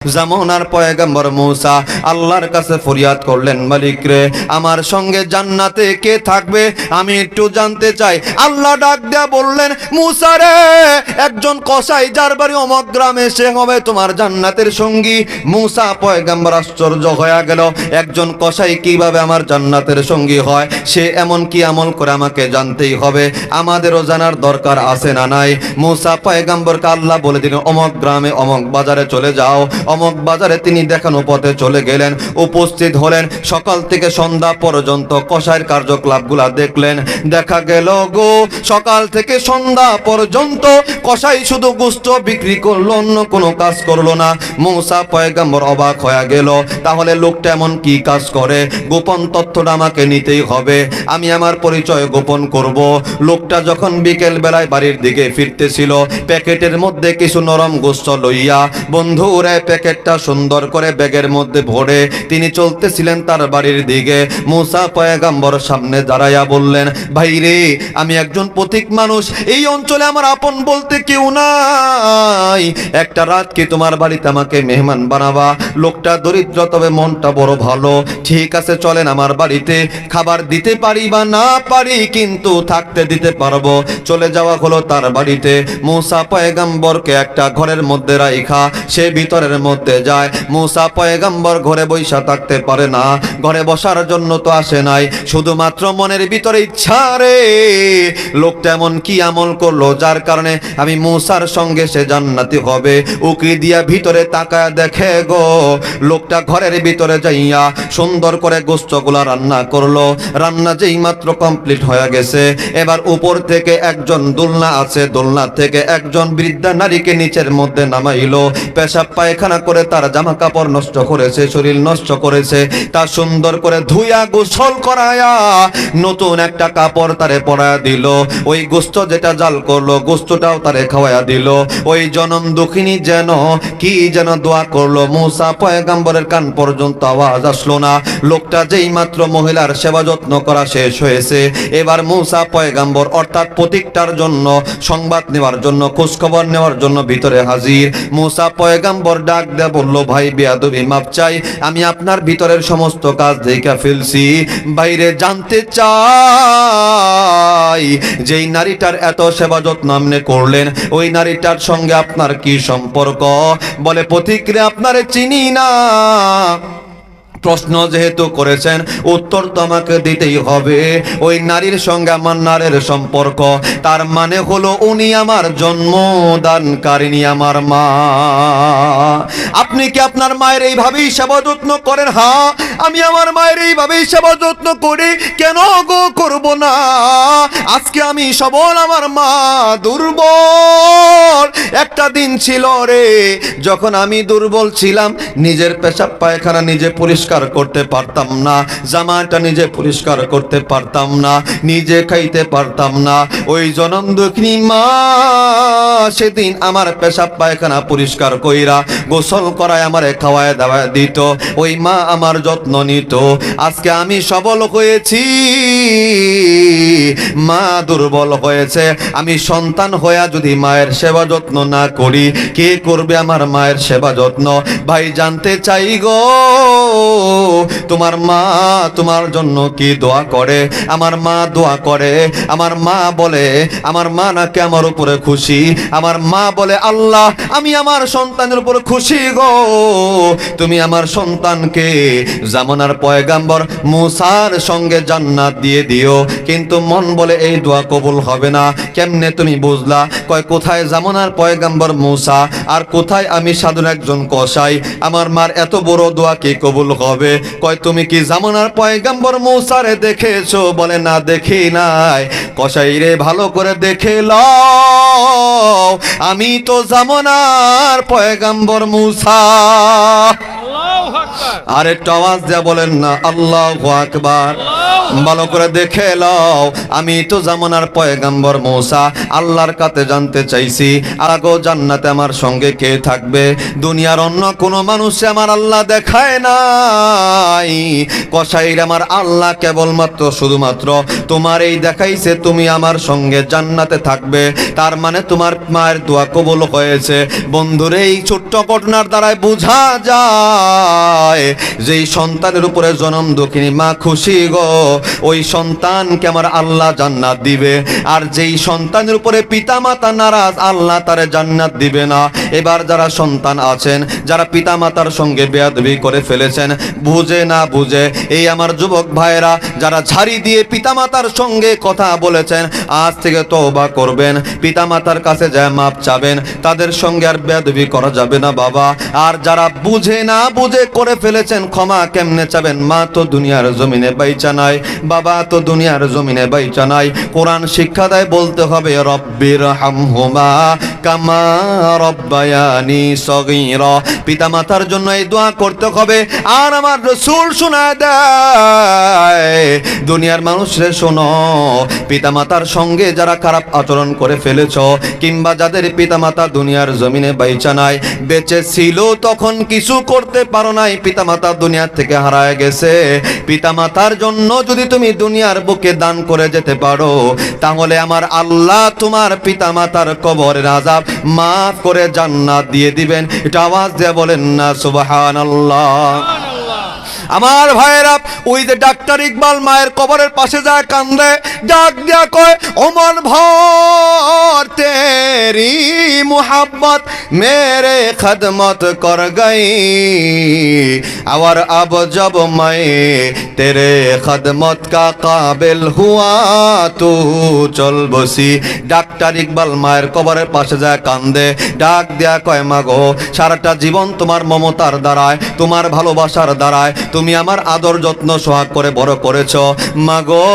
জামনার পয়গম্বর মূসা আল্লাহর কাছে ফরিয়াদ করলেন, মালিক রে, আমার সঙ্গে জান্নাতে কে থাকবে? আমি একটু জানতে চাই। আল্লাহ ডাক দেয়া বললেন, মূসা রে, একজন কসাই যার বাড়ি অমক গ্রামে, সে হবে তোমার জান্নাতের সঙ্গী। মূসা পয়গম্বর আশ্চর্য হয়ে গেল, একজন কসাই কীভাবে আমার জান্নাতের সঙ্গী হয়? সে এমন কি আমল করে আমাকে জানতেই হবে? আমাদেরও জানার দরকার আছে না নাই? মূসা পয়গম্বরকে আল্লাহ বলে দিলেন, অমক গ্রামে, অমক বাজারে চলে যাও। অমক বাজারে তিনি দেখানো পথে চলে গেলেন, উপস্থিত হলেন, সকাল থেকে সন্ধ্যা পর্যন্ত কষায়ের কার্যকলাপগুলা দেখলেন। দেখা গেল গো, সকাল থেকে সন্ধ্যা পর্যন্ত কষাই শুধু গুস্ত বিক্রি করল, অন্য কোনো কাজ করল না। মৌসা পয়গাম্বর অবাক হয়ে গেল, তাহলে লোকটা এমন কি কাজ করে? গোপন তথ্যটা আমাকে নিতেই হবে, আমি আমার পরিচয় গোপন করব। লোকটা যখন বিকেল বেলায় বাড়ির দিকে ফিরতেছিল, প্যাকেটের মধ্যে কিছু নরম গোস্ত লইয়া বন্ধুরা প্যাকেটটা সুন্দর করে ব্যাগের মধ্যে ভরে তিনি চলতেছিলেন তার বাড়ির দিকে। মুসা পয়গাম্বর সামনে দাঁড়াইয়া বললেন, ভাই রে, আমি একজন পথিক মানুষ, এই অঞ্চলে আমার আপন বলতে কেউ নাই। একটা রাত কি তোমার বাড়িতে আমাকে মেহমান বানাবা? লোকটা দরিদ্র, তবে মনটা বড় ভালো। ঠিক আছে, চলেন আমার বাড়িতে। খাবার দিতে পারি বা না পারি, কিন্তু থাকতে দিতে পারব। চলে যাওয়া হলো তার বাড়িতে। মুসা পয়গাম্বরকে একটা ঘরের মধ্যে রাইখা, সে ভিতরের মধ্যে যায়। মুসা পয়গাম্বর ঘরে বৈশা থাকতে পারে না। ঘরে বসার জন্য তো আসে নাই। শুধুমাত্র মনের ভিতরে ইচ্ছা রে। লোকটা এমন কি আমল করল? যার কারণে আমি মুসার সঙ্গে সে জান্নাতি হবে। উকি দিয়া ভিতরে তাকায় দেখে গো। লোকটা ঘরের ভিতরে যাইয়া সুন্দর করে গোস্তগুলা রান্না করল। রান্না যেই মাত্র কমপ্লিট হয়ে গেছে। এবার উপর থেকে একজন দোলনা আছে। দোলনা থেকে একজন বৃদ্ধা নারীকে নিচের মধ্যে নামাইলো। পেশাব পায়খানা করে তার জামা কাপড় নষ্ট করেছে, শরীর নষ্ট করেছে, তা সুন্দর করে ধুইয়া গোসল করায়া নতুন একটা কাপড় তারে পরায়া দিল। ওই গোস্ত যেটা জাল করল, গোস্তটাও তারে খাওয়ায়া দিল। ওই জনম দুঃখিনী যেন কি যেন দোয়া করল, মুসা পয়গাম্বরের কান পর্যন্ত আওয়াজ আসলো না। লোকটা যেই মাত্র মহিলার সেবা যত্ন করা শেষ হয়েছে, এবার মুসা পয়গাম্বর অর্থাৎ প্রতীকটার জন্য সংবাদ নেওয়ার জন্য, খোঁজখবর নেওয়ার জন্য ভিতরে হাজির। মুসা পয়গাম্বর ডাক দেয়া বলল, ভাই, বেয়াদবি, মাপ চাই। আমি আপনার ভিতরের সমস্ত কাজ দেখা ফেলছি। বাইরে জানতে চাই যেই নারীটার এত সেবা যত্ন আপনি করলেন, ওই নারীটার সঙ্গে আপনার কি সম্পর্ক? বলে, প্রতিক্রিয়া আপনারে চিনি না। প্রশ্ন যেহেতু করেছেন, উত্তর তো আমাকে দিতেই হবে। ওই নারীর সঙ্গে আমার নারীর সম্পর্ক, তার মানে হলো উনি আমার জন্মদানকারিনী আমার মা। আপনি কি আপনার মায়ের এইভাবেই সেবা যত্ন করেন? হ্যাঁ আমি আমার মায়ের এইভাবেই সেবা যত্ন করি কেন গো করব না? আজকে আমি সবল আমার মা দুর্বল। একটা দিন ছিল রে, যখন আমি দুর্বল ছিলাম, নিজের পেশাব পায়খানা নিজে পরিষ্কার করতে পারতাম না, জামাটা নিজে পরিষ্কার করতে পারতাম না, নিজে খাইতে পারতাম না। ওই জনম দুঃখিনী মা সেদিন আমার পেশাব পায়খানা পরিষ্কার কইরা গোসল করায় আমারে খাওয়ায় দাওয়ায় দিত। ওই মা আমার যত্ন নিত। আজকে আমি সবল হয়েছি। মা দুর্বল হয়েছে। আমি সন্তান হইয়া যদি মায়ের সেবা যত্ন না করি, কে করবে আমার মায়ের সেবা যত্ন? ভাই, জানতে চাই গো, তোমার মা তোমার জন্য কি দোয়া করে? আমার মা দোয়া করে। আমার মা বলে, আমার মা নাকি আমার উপরে খুশি? আমার মা বলে, আল্লাহ, আমি আমার সন্তানের উপর খুশি গো। তুমি আমার সন্তানকে জামানার পয়গাম্বর মুসার সঙ্গে জান্নাত দিয়ে দিও। কিন্তু মন বলে এই দোয়া কবুল হবে না। কেমনে তুমি বুঝলা? কয়, কোথায় জামানার পয়গাম্বর মুসা? আর কোথায় আমি সাধুর একজন কসাই? আমার মার এত বড় দোয়া কি কবুল হবে? কয়, তুমি কি জামানার পয়গাম্বর মুসারে দেখেছ? বলে, না, দেখি নাই। কসাই রে, ভালো করে দেখে লও। আমি তো জামানার পয়গাম্বর মুসা। আর একটু আওয়াজ দেয়া বলেন না আল্লাহ আকবার। ভালো করে দেখে লও আমি তো জামানার পয়গাম্বর মৌসা আল্লাহর কাছে জানতে চাইছি আগো জান্নাতে আমার সঙ্গে কে থাকবে? দুনিয়ার অন্য কোনো মানুষে আমার আল্লাহ দেখায় নাই। কসাইর আমার আল্লাহ কেবলমাত্র শুধুমাত্র তোমার এই দেখাইছে তুমি আমার সঙ্গে জান্নাতে থাকবে। তার মানে তোমার মায়ের দোয়া কবুল হয়েছে। বন্ধুরে এই ছোট্ট ঘটনার দ্বারাই বোঝা যায় যেই সন্তানের উপরে জনম দক্ষিণী, মা খুশি গো। ওই সন্তানকে আমার আল্লাহ জান্নাত দিবে। আর যেই সন্তানের উপরে পিতা মাতা নারাজ, আল্লাহ তারে জান্নাত দিবে না। এবার যারা সন্তান আছেন, যারা পিতা মাতার সঙ্গে বেয়াদবি করে ফেলেছেন, বুঝে না বুঝে, এই আমার যুবক ভাইরা যারা ঝাড়ি দিয়ে পিতা মাতার সঙ্গে কথা বলেছেন, আজ থেকে তওবা করবেন। পিতা মাতার কাছে যায় মাপ চাবেন, তাদের সঙ্গে আর বেয়াদবি করা যাবে না বাবা। আর যারা বুঝে না বুঝে করে ফেলেছেন, ক্ষমা কেমনে চাবেন? মা তো দুনিয়ার জমিনে বাইচা নাই, বাবা তো দুনিয়ার জমিনে বাইচা নাই। কোরআন শিক্ষা দেয়, বলতে হবে, রব্বির হামহুমা কামা রব্বায়ানি সগির। পিতা মাতার জন্য এই দোয়া করতে হবে, আর আমার রসুল শোনা দেয় দুনিয়ার মানুষরে শোনো। পিতা মাতার সঙ্গে যারা খারাপ আচরণ করে ফেলেছ, কিংবা যাদের পিতা মাতা দুনিয়ার জমিনে বাইচা নাই, বেঁচে ছিল তখন কিছু করতে পারো নাই পিতা মাতা দুনিয়ার থেকে হারায় গেছে। পিতা মাতার জন্য যদি তুমি দুনিয়ার বুকে দান করে যেতে পারো, তাহলে আমার আল্লাহ তোমার পিতা মাতার কবরের আজাব মাফ করে জান্নাত দিয়ে দিবেন। এটা আওয়াজ দিয়ে বলেন না, সুবহানাল্লাহ। আমার ভাইয়েরা ওই যে ডাক্তার ইকবাল মায়ের কবরের পাশে যায় কান্দে, ডাক দিয়া কয় অমন ভর মোহাব্বত মেরে খদমত কর গই और अब जब मैं तेरे खदमत का काबिल हुआ तू চল বসি ডাক্তার ইকবাল মায়ের কবরের পাশে যায় কান্দে ডাক দেয়া কয় মাগো সারাটা জীবন তোমার মমতার দ্বারায় তোমার ভালোবাসার দ্বারায় তুমি আমার আদর যত্ন সোহাগ করে বড় করেছ মাগো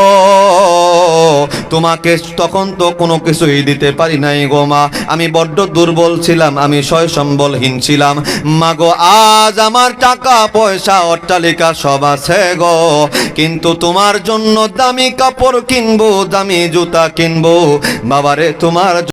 তোমাকে তখন তো কোনো কিছুই দিতে পারি নাই গো মা আমি বড্ড দুর্বল ছিলাম আমি সম্বলহীন ছিলাম। মাগো, আজ আমার টাকা, পয়সা, অট্টালিকা সব আছে গো। কিন্তু তোমার জন্য দামি কাপড় কিনবো, দামি জুতা কিনবো। বাবারে, তোমার